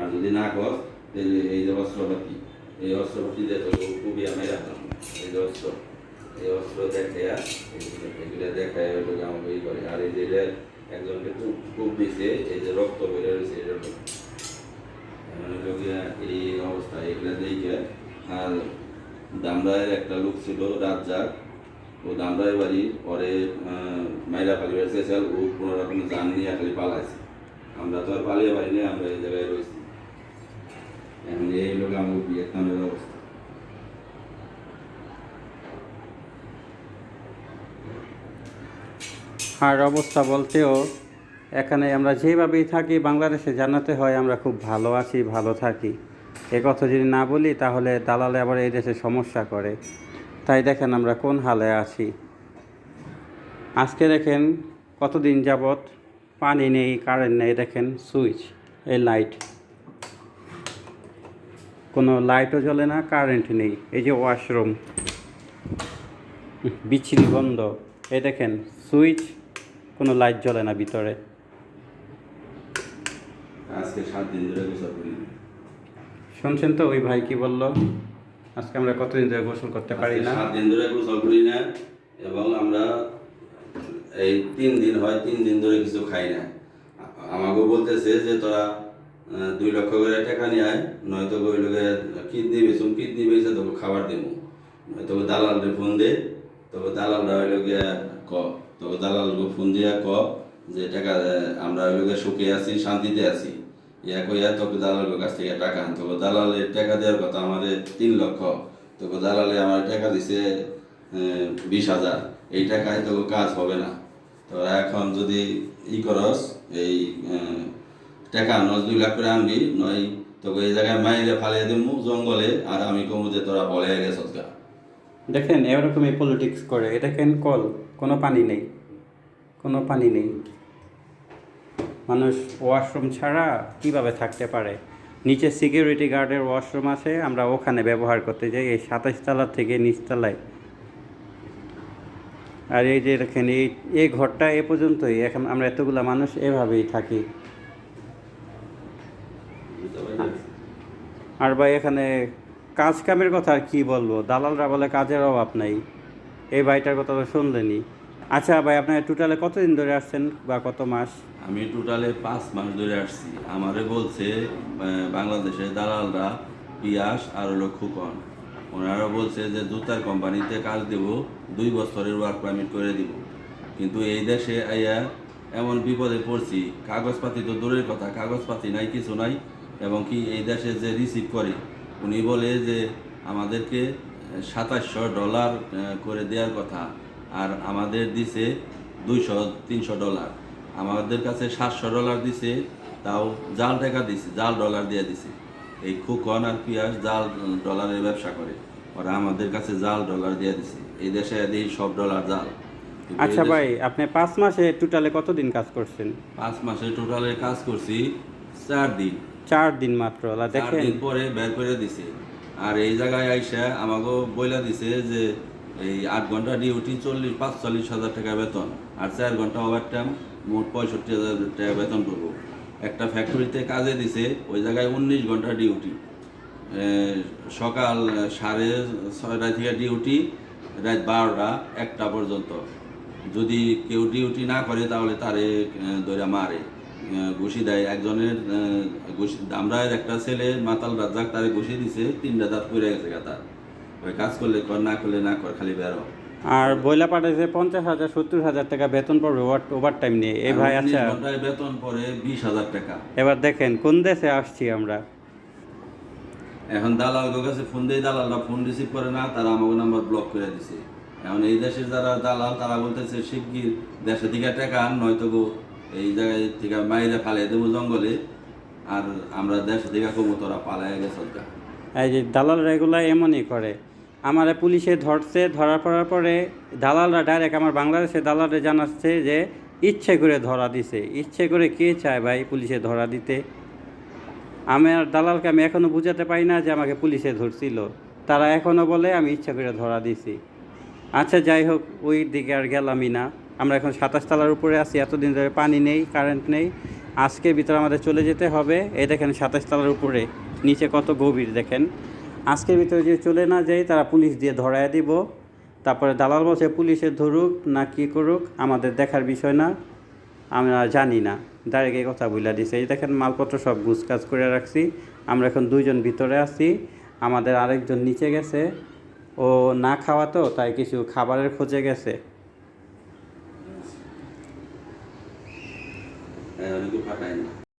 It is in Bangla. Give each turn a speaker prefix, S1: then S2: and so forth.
S1: আর যদি না কর তাহলে এই যে অস্ত্রপাতি, এই অস্ত্রপাতি দিয়ে খুবই আমি রাখলাম এই যে অস্ত্র, এই অস্ত্র দেখে এগুলো দেখায় ওগুলো আমাকে ই করে। আর এই যে একজনকে খুব খুব দিছে, এই যে রক্ত বেড়ে রয়েছে এটা মানে এই অবস্থা, এগুলো দেখে। আর দামরায়ের একটা লোক ছিল রাজ্জাক। ও দামরায় বাড়ি পরে মাইরা পালি বেড়েছে ও কোনো রকম জান নিয়ে খালি পালাইছে। আমরা তো আর পালিয়ে পারিনি আমরা এই জায়গায় রয়েছি। লোক ভিয়েতনামের অবস্থা
S2: আর অবস্থা বলতেও, এখানে আমরা যেভাবেই থাকি, বাংলাদেশে জানাতে হয় আমরা খুব ভালো আছি, ভালো থাকি। এ কথা যদি না বলি, তাহলে দালালে আবার এই দেশে সমস্যা করে। তাই দেখেন আমরা কোন হালে আছি। আজকে দেখেন কতদিন যাবৎ পানি নেই, কারেন্ট নেই, দেখেন সুইচ, এই লাইট। কোনো লাইটও জ্বলে না কারেন্ট নেই। এই যে ওয়াশরুম বিচ্ছিরি বন্ধ। এই দেখেন সুইচ কোনো লাইট জ্বলে না ভিতরে।
S1: আজকে সাত দিন ধরে গোসল করিনি।
S2: শুনছেন তো? ওই ভাই কি বলল? আজকে আমরা কতদিন ধরে গোসল করতে পারি না?
S1: সাত দিন ধরে গোসল করি না এবং আমরা এই তিন দিন হয় তিন দিন ধরে কিছু খাই না। আমাকে বলতেছে যে তোরা দুই লক্ষ করে টাকা নিয়ে আয়, নয়তো ওই লোকে কিডনি বেচুম কিডনি বেচে তোকে খাবার দেবো তোকে দালালরে ফোন দে তোকে দালালরা হইল গিয়া ক তোকে দালালকে ফোন দিয়া ক যে টাকা আমরা হইল গিয়া সুখে আছি, শান্তিতে আছি। ইয়া কইয়া তোকে দালালের কাছ থেকে টাকা আন। তোকে দালালের টাকা দেওয়ার কথা আমাদের তিন লক্ষ। তোকে দালালে আমার টাকা দিছে বিশ হাজার। এই টাকায় তোকে কাজ হবে না। তোরা এখন যদি ই করস, এই টাকা আনস দুই লাখ করে আনবি, নয় তোকে এই জায়গায় মাইরে ফালিয়ে দিমু জঙ্গলে, আর আমি কমু যে তোরা বলে গেছস গা
S2: দেখেন, এরকমই পলিটিক্স করে। এটা কেন কল, কোনো পানি নেই। কোনো পানি নেই। মানুষ ওয়াশরুম ছাড়া কীভাবে থাকতে পারে? নিচে সিকিউরিটি গার্ডের ওয়াশরুম আছে, আমরা ওখানে ব্যবহার করতে যাই, এই সাতাশ তলা থেকে নিচতলায় আর এই যে দেখেন, এই এই ঘরটা এ পর্যন্তই। এখন আমরা এতগুলা মানুষ এভাবেই থাকি
S1: বুঝতে পারছিস?
S2: আর ভাই এখানে কাজ কামের কথা আর কি বলব? দালালরা বলে কাজের অভাব নাই। এই ভাইটার কথা তো শুনলেনি আচ্ছা ভাই, আপনার টোটালে কতদিন ধরে আসছেন বা কত মাস?
S1: আমি টোটালে পাঁচ মাস ধরে আসছি। আমারে বলছে বাংলাদেশের দালালরা পিয়াস আর হলো খুকন। ওনারা বলছে যে, জুতার কোম্পানিতে কাজ দেব, দুই বছরের ওয়ার্ক পারমিট করে দিব। কিন্তু এই দেশে আইয়া এমন বিপদে পড়ছি, কাগজপাতি তো দূরের কথা, কাগজপাতি নাই, কিছু নাই। এবং কি এই দেশে যে রিসিভ করে উনি বলে যে আমাদেরকে সাতাশশো ডলার করে দেওয়ার কথা আর আমাদের দিছে দুইশো তিনশো ডলার। আমাদের কাছে সাতশো ডলার দিছে তাও জাল টাকা দিছে জাল ডলার দিয়ে দিছে। এই খুকন আর পিয়াস জাল ডলারের ব্যবসা করে ওরা আমাদের কাছে জাল ডলার দিয়ে দিছে। এই দেশে এই সব ডলার জাল।
S2: আচ্ছা ভাই আপনি পাঁচ মাসে টোটালে কতদিন কাজ করছেন?
S1: পাঁচ মাসে টোটালে কাজ করছি চার দিন।
S2: চার দিন মাত্র দেখেন।
S1: দিন পরে বের করে দিছে। আর এই জায়গায় আইসা আমাকে বইলা দিছে যে এই আট ঘণ্টা ডিউটি চল্লিশ পাঁচচল্লিশ হাজার টাকা বেতন। আর চার ঘণ্টা ওভার টাইম মোট পঁয়ষট্টি হাজার টাকা বেতন পাবো একটা ফ্যাক্টরিতে কাজে দিছে ওই জায়গায় উনিশ ঘণ্টা ডিউটি সকাল সাড়ে ছয়টা থেকে ডিউটি রাত বারোটা একটা পর্যন্ত। যদি কেউ ডিউটি না করে তাহলে তারে ধরে মারে। ঘুষি দেয়। একজনের ঘুষি দামরায়ের একটা ছেলে মাতাল রাজ্জাক তারে ঘুষি দিছে তিনটা দাঁত পড়ে গেছে তার ওই কাজ করলে কর না করলে না কর খালি বেরো
S2: আর বইলা পাঠাইছে পঞ্চাশ হাজার সত্তর হাজার টাকা বেতন পড়বে ওভার টাইম নিয়ে। এই ভাই আচ্ছা।
S1: বেতন পরে বিশ হাজার টাকা।
S2: এবার দেখেন কোন দেশে আসছি আমরা?
S1: এখন দালাল কাছে ফোন দিয়ে দালালরা ফোন রিসিভ করে না তারা আমাকে নাম্বার ব্লক করে দিছে। এখন এই দেশের যারা দালাল তারা বলতেছে শিগগির দেশে দিকে টাকা আন নয়তো গো এই জায়গায় থেকে মাইরে ফালিয়ে দেবো জঙ্গলে, আর আমরা দেশ থেকে কমো তোরা পালায় গেছ
S2: এই যে দালালরা এগুলো এমনই করে। আমার পুলিশে ধরছে, ধরার পড়ার পরে দালালরা ডাইরেক্ট আমার বাংলাদেশে দালালরা জানাচ্ছে যে ইচ্ছে করে ধরা দিছে। ইচ্ছে করে কে চায় ভাই পুলিশে ধরা দিতে? আমি আর দালালকে আমি এখনও বুঝাতে পারি না যে আমাকে পুলিশে ধরছিল। তারা এখনও বলে, আমি ইচ্ছা করে ধরা দিছি। আচ্ছা যাই হোক, ওই দিকে আর গেলামই না। আমরা এখন সাতাশ তলার উপরে আছি, এতদিন ধরে পানি নেই কারেন্ট নেই। আজকের ভিতরে আমাদের চলে যেতে হবে, এই দেখেন সাতাশ তলার উপরে, নিচে কত গভীর দেখেন। আজকের ভিতরে যদি চলে না যাই, তারা পুলিশ দিয়ে ধরায় দিব। তারপরে দালাল বলছে, পুলিশে ধরুক না কি করুক, আমাদের দেখার বিষয় না, আমরা জানি না। ডাইরেক্ট এই কথা বলে দিছে। এই দেখেন মালপত্র সব গুছকাজ করে রাখছি। আমরা এখন দুইজন ভিতরে আছি। আমাদের আরেকজন নিচে গেছে। ও না খাওয়া তো, তাই কিছু খাবারের খোঁজে গেছে।
S1: এখন একটু ফাটাই না